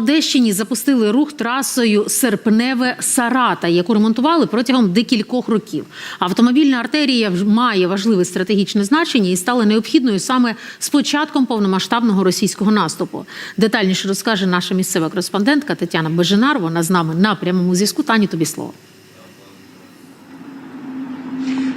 Одещині запустили рух трасою Серпневе Сарата, яку ремонтували протягом декількох років. Автомобільна артерія має важливе стратегічне значення і стала необхідною саме з початком повномасштабного російського наступу. Детальніше розкаже наша місцева кореспондентка Тетяна Беженар. Вона з нами на прямому зв'язку. Тані, тобі слово.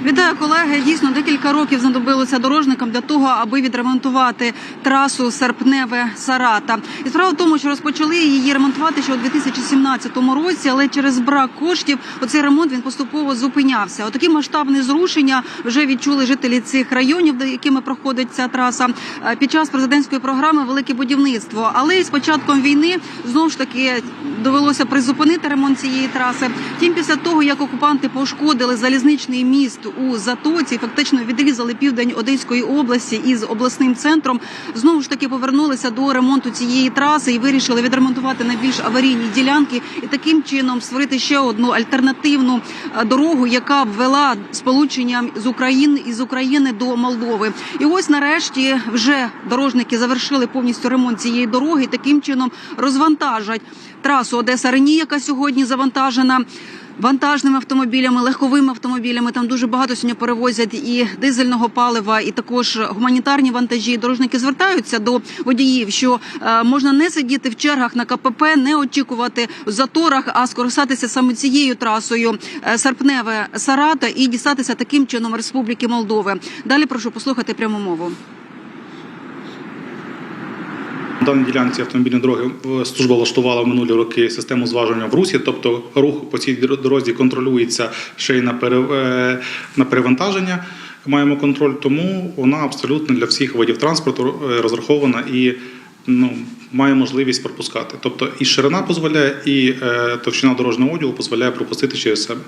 Вітаю, колеги. Дійсно, декілька років знадобилося дорожникам для того, аби відремонтувати трасу Серпневе Сарата. І справа в тому, що розпочали її ремонтувати ще у 2017 році, але через брак коштів оцей ремонт він поступово зупинявся. Отакі масштабні зрушення вже відчули жителі цих районів, якими проходить ця траса е, під час президентської програми Велике будівництво. Але з початком війни знову ж таки довелося призупинити ремонт цієї траси. Втім, після того як окупанти пошкодили залізничний міст у Затоці, фактично відрізали південь Одеської області із обласним центром. Знову ж таки повернулися до ремонту цієї траси і вирішили відремонтувати найбільш аварійні ділянки і таким чином створити ще одну альтернативну е, дорогу, яка б вела сполучення з України із України до Молдови. І ось нарешті вже дорожники завершили повністю ремонт цієї дороги. і Таким чином розвантажать трасу Одеса Рені, яка сьогодні завантажена. Вантажними автомобілями, легковими автомобілями там дуже багато сьогодні перевозять і дизельного палива, і також гуманітарні вантажі. Дорожники звертаються до водіїв, що е, можна не сидіти в чергах на КПП, не очікувати в заторах, а скористатися саме цією трасою е, Серпневе Сарата і дістатися таким чином Республіки Молдови. Далі прошу послухати пряму мову. На даній ділянці автомобільної дороги е, служба влаштувала в минулі роки систему зважування в русі, тобто рух по цій дорозі контролюється ще й на, е, на перевантаження. Маємо контроль, тому вона абсолютно для всіх видів транспорту е, розрахована і ну, має можливість пропускати. Тобто і ширина дозволяє, і товщина дорожнього одягу дозволяє пропустити через себе.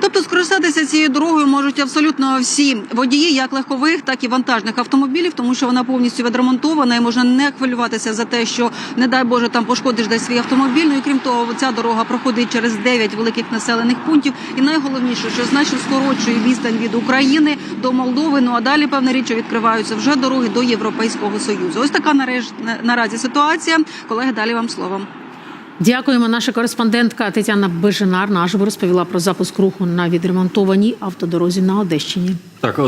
Тобто скористатися цією дорогою можуть абсолютно всі водії, як легкових, так і вантажних автомобілів, тому що вона повністю відремонтована і можна не хвилюватися за те, що не дай Боже там пошкодиш десь свій автомобіль. Ну і крім того, ця дорога проходить через 9 великих населених пунктів. І найголовніше, що значно скорочує відстань від України до Молдови. Ну а далі певна річ, відкриваються вже дороги до Європейського союзу. Ось така наразі ситуація. Колеги, далі вам слово. Дякуємо. Наша кореспондентка Тетяна Беженар наживо розповіла про запуск руху на відремонтованій автодорозі на Одещині. Так,